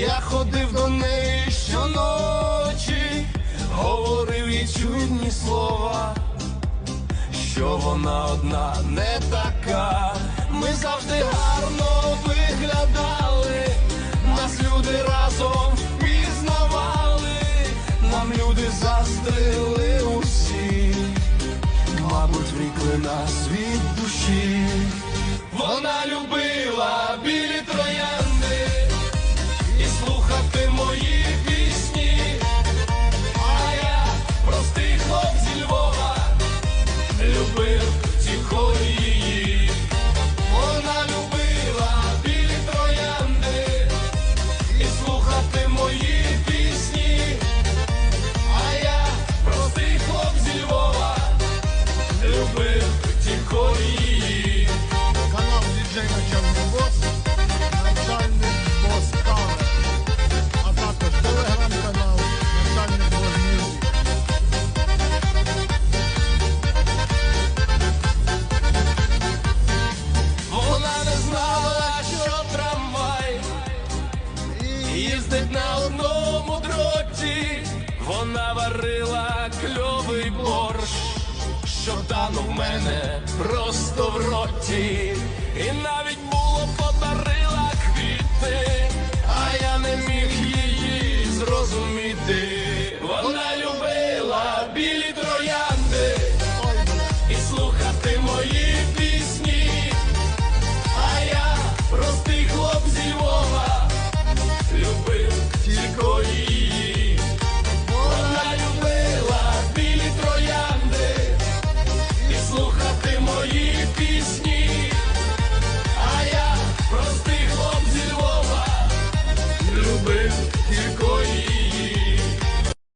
Я ходив до неї щоночі, говорив їй чудні слова, що вона одна не така. Ми завжди гарно виглядали, нас люди разом пізнавали, нам люди застрили усі, мабуть, вікли нас від душі, вона любила. їздить на одному дроті, вона варила кльовий борщ, що дано в мене просто в роті, і навіть було подарила квіти, а я не міг її зрозуміти. you go